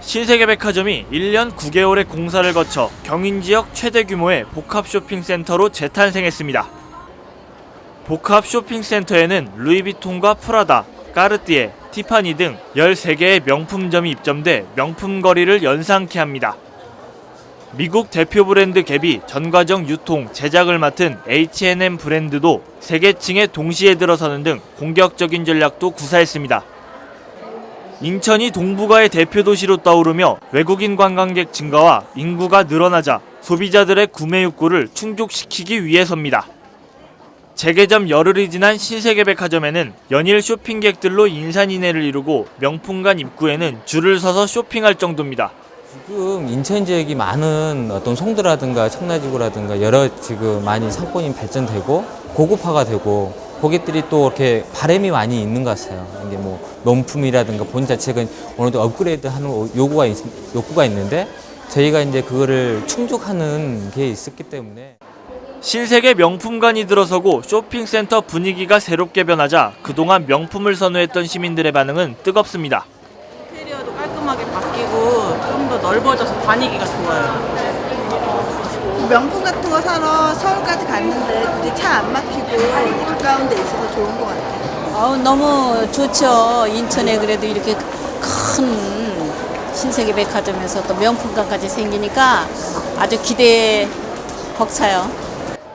신세계백화점이 1년 9개월의 공사를 거쳐 경인 지역 최대 규모의 복합 쇼핑센터로 재탄생했습니다. 복합 쇼핑센터에는 루이비통과 프라다, 까르띠에, 티파니 등 13개의 명품점이 입점돼 명품 거리를 연상케 합니다. 미국 대표 브랜드 갭이 전과정 유통, 제작을 맡은 H&M 브랜드도 세계층에 동시에 들어서는 등 공격적인 전략도 구사했습니다. 인천이 동북아의 대표 도시로 떠오르며 외국인 관광객 증가와 인구가 늘어나자 소비자들의 구매 욕구를 충족시키기 위해서입니다. 재개점 열흘이 지난 신세계백화점에는 연일 쇼핑객들로 인산인해를 이루고 명품관 입구에는 줄을 서서 쇼핑할 정도입니다. 지금 인천 지역이 많은 어떤 송도라든가 청라지구라든가 여러 지금 많이 상권이 발전되고 고급화가 되고 고객들이 또 이렇게 바람이 많이 있는 것 같아요. 뭐 명품이라든가 본 자체가 어느 정도 업그레이드 하는 요구가, 있, 욕구가 있는데 저희가 이제 그거를 충족하는 게 있었기 때문에 신세계 명품관이 들어서고 쇼핑센터 분위기가 새롭게 변하자 그동안 명품을 선호했던 시민들의 반응은 뜨겁습니다. 인테리어도 깔끔하게 바뀌고 좀 더 넓어져서 다니기가 좋아요. 명품 같은 거 사러 서울까지 갔는데 굳이 차안 막히고 가까운 데 있어서 좋은 것 같아요. 아우 너무 좋죠. 인천에 그래도 이렇게 큰 신세계 백화점에서 또 명품관까지 생기니까 아주 기대에 벅차요.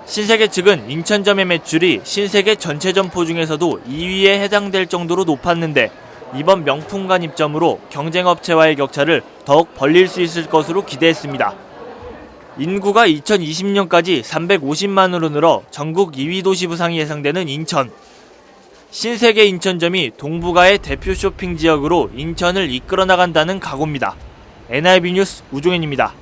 신세계 측은 인천점의 매출이 신세계 전체 점포 중에서도 2위에 해당될 정도로 높았는데 이번 명품관 입점으로 경쟁업체와의 격차를 더욱 벌릴 수 있을 것으로 기대했습니다. 인구가 2020년까지 350만으로 늘어 전국 2위 도시 부상이 예상되는 인천. 신세계 인천점이 동북아의 대표 쇼핑 지역으로 인천을 이끌어 나간다는 각오입니다. NIB 뉴스 우종현입니다.